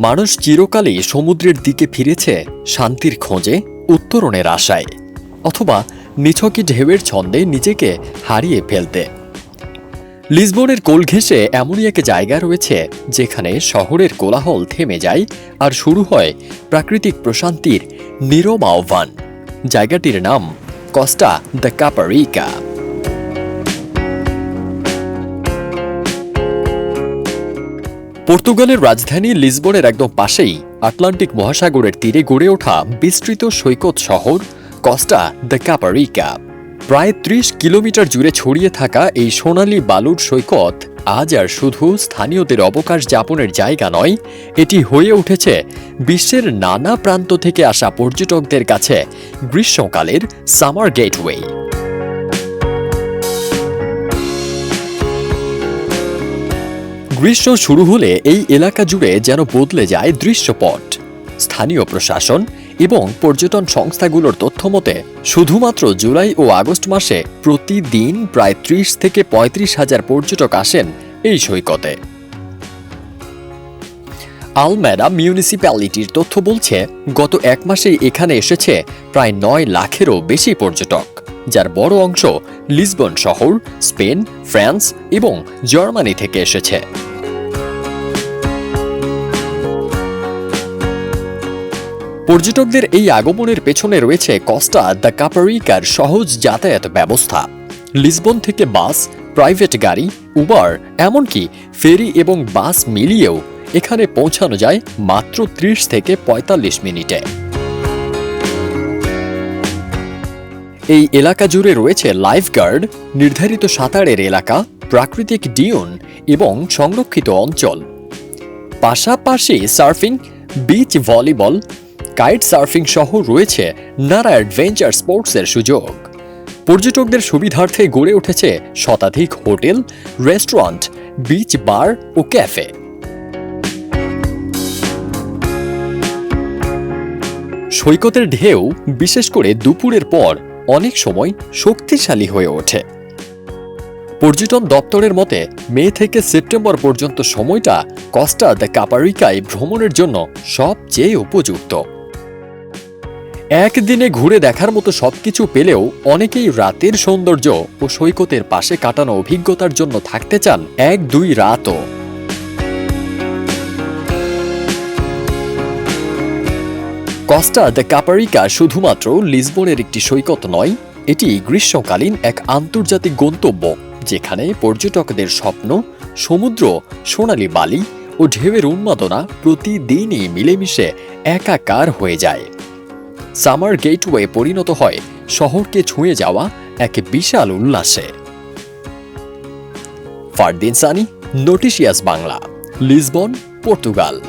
মানুষ চিরকালই সমুদ্রের দিকে ফিরেছে শান্তির খোঁজে, উত্তরণের আশায়, অথবা নিছকি ঢেউয়ের ছন্দে নিজেকে হারিয়ে ফেলতে। লিসবনের কোল ঘেঁষে এমনই এক জায়গা রয়েছে যেখানে শহরের কোলাহল থেমে যায় আর শুরু হয় প্রাকৃতিক প্রশান্তির নীরব আহ্বান। জায়গাটির নাম কস্টা দ্য কাপারিকা। পর্তুগালের রাজধানী লিসবনের একদম পাশেই আটলান্টিক মহাসাগরের তীরে গড়ে ওঠা বিস্তৃত সৈকত শহর কস্টা দ্য কাপারিকা প্রায় ত্রিশ কিলোমিটার জুড়ে ছড়িয়ে থাকা এই সোনালি বালুর সৈকত আজ আর শুধু স্থানীয়দের অবকাশ যাপনের জায়গা নয়, এটি হয়ে উঠেছে বিশ্বের নানা প্রান্ত থেকে আসা পর্যটকদের কাছে গ্রীষ্মকালের সামার গেটওয়ে। গ্রীষ্ম শুরু হলে এই এলাকা জুড়ে যেন বদলে যায় দৃশ্যপট। স্থানীয় প্রশাসন এবং পর্যটন সংস্থাগুলোর তথ্য মতে, শুধুমাত্র জুলাই ও আগস্ট মাসে প্রতিদিন প্রায় ত্রিশ থেকে পঁয়ত্রিশ হাজার পর্যটক আসেন এই সৈকতে। আলমেডা মিউনিসিপ্যালিটির তথ্য বলছে, গত এক মাসেই এখানে এসেছে প্রায় নয় লাখেরও বেশি পর্যটক, যার বড় অংশ লিসবন শহর, স্পেন, ফ্রান্স এবং জার্মানি থেকে এসেছে। পর্যটকদের এই আগমনের পেছনে রয়েছে কস্টা, দ্য কাপারিকার সহজ যাতায়াত ব্যবস্থা। লিসবন থেকে বাস, প্রাইভেট গাড়ি, উবার, এমনকি ফেরি এবং বাস মিলিয়েও এখানে পৌঁছানো যায় মাত্র ত্রিশ থেকে পঁয়তাল্লিশ মিনিটে। এই এলাকা জুড়ে রয়েছে লাইফগার্ড, নির্ধারিত সাঁতারের এলাকা, প্রাকৃতিক ডিউন এবং সংরক্ষিত অঞ্চল। পাশাপাশি surfing, beach volleyball kite surfing সহ রয়েছে নানা অ্যাডভেঞ্চার স্পোর্টসের সুযোগ। পর্যটকদের সুবিধার্থে গড়ে উঠেছে শতাধিক হোটেল, রেস্টুরেন্ট, বিচ বার ও ক্যাফে। সৈকতের ঢেউ বিশেষ করে দুপুরের পর অনেক সময় শক্তিশালী হয়ে ওঠে। পর্যটন দপ্তরের মতে, মে থেকে সেপ্টেম্বর পর্যন্ত সময়টা কস্টা দ্য কাপারিকায় ভ্রমণের জন্য সবচেয়ে উপযুক্ত। একদিনে ঘুরে দেখার মতো সবকিছু পেলেও অনেকেই রাতের সৌন্দর্য ও সৈকতের পাশে কাটানো অভিজ্ঞতার জন্য থাকতে চান এক দুই রাতও। কস্টা দ্য কাপারিকা শুধুমাত্র লিসবনের একটি সৈকত নয়, এটি গ্রীষ্মকালীন এক আন্তর্জাতিক গন্তব্য, যেখানে পর্যটকদের স্বপ্ন, সমুদ্র, সোনালী বালি ও ঢেউয়ের উন্মাদনা প্রতিদিনই মিলেমিশে একাকার হয়ে যায়। সামার গেটওয়ে পরিণত হয়। শহরকে ছুঁয়ে যাওয়া এক বিশাল উল্লাসে। ফারদিন সানি, নোটিশিয়াস বাংলা, লিসবন, পর্তুগাল।